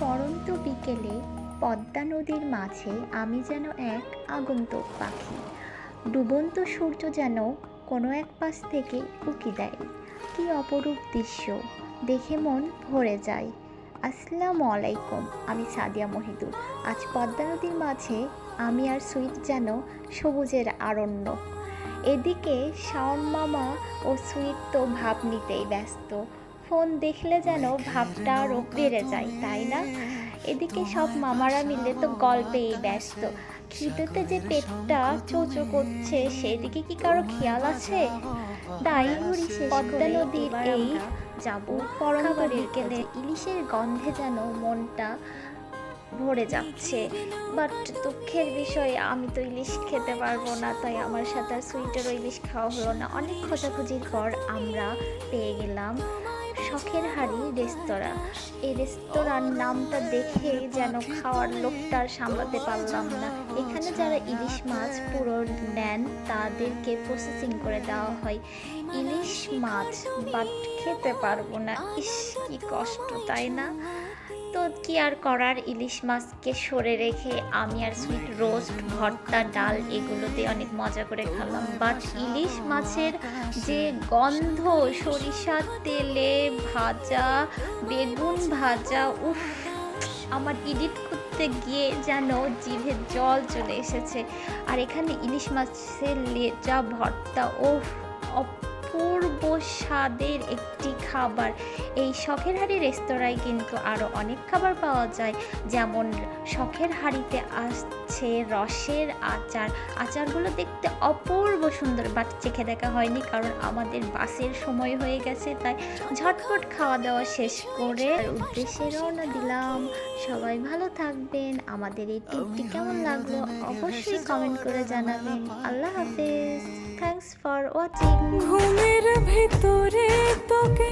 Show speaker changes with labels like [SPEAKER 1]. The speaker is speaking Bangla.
[SPEAKER 1] পরন্ত বিকেলে পদ্মা নদীর মাঝে আমি যেন এক আগন্তুক পাখি। ডুবন্ত সূর্য যেন কোনো এক পাশ থেকে উকি দেয়। কি অপরূপ দৃশ্য, দেখে মন ভরে যায়। আসসালামু আলাইকুম, আমি সাদিয়া মহিদুর। আজ পদ্মা নদীর মাঝে আমি আর সুইট যেন সবুজের আরণ্য। এদিকে শাওন মামা ও সুইট তো ভাব নিতেই ব্যস্ত। ফোন দেখলে যেন ভাবটা আরও বেড়ে যায় তাই না? এদিকে সব মামারা মিলে তো গল্পেই ব্যস্ত। খিদেতে যে পেটটা চোচো করছে সেদিকে কি কারও খেয়াল আছে? তাই পদ্মা নদীর এই যাব পরন্ত বিকেলে ইলিশের গন্ধে যেন মনটা ভরে যাচ্ছে। বাট দুঃখের বিষয় আমি তো ইলিশ খেতে পারব না তাই আমার সাথে আর সুইটেরও ইলিশ খাওয়া হলো না। অনেক খোঁজাখুঁজির পর আমরা পেয়ে গেলাম শখের হাড়ি রেস্তোরাঁ। এই রেস্তোরাঁর নামটা দেখে যেন খাওয়ার লোকটা সামলাতে পারলাম না। এখানে যারা ইলিশ মাছ পুরো নেন, তাদেরকে প্রসেসিং করে দেওয়া হয়। ইলিশ মাছ বাট খেতে পারব না। ইস, কি কষ্ট, তাই না? তো কি আর করার? ইলিশ মাছকে সরে রেখে আমি আর সুইট রোস্ট ভর্তা, ডাল এগুলোতে অনেক মজা করে খেলাম। বাট ইলিশ মাছের যে গন্ধ, সরিষার তেলে ভাজা, বেগুন ভাজা, উফ, আমার এডিট করতে গিয়ে যেন জিভে জল চলে এসেছে। আর এখানে ইলিশ মাছের লেজা, ভর্তা ও অপূর্ব স্বাদের একটি খাবার। এই শখের হাড়ি রেস্তোরাঁয় কিন্তু আরও অনেক খাবার পাওয়া যায়। যেমন শখের হাড়িতে আসছে রসের আচার। আচারগুলো দেখতে অপূর্ব সুন্দর, বাট চেখে দেখা হয়নি কারণ আমাদের বাসের সময় হয়ে গেছে, তাই ঝটপট খাওয়া দাওয়া শেষ করে উদ্দেশ্যে রওনা দিলাম। সবাই ভালো থাকবেন। আমাদের এই টিপটি কেমন লাগল অবশ্যই কমেন্ট করে জানাবেন। আল্লাহ হাফেজ। থ্যাংকস ফর ওয়াচিং
[SPEAKER 2] ঘুমের ভিতরে তোকে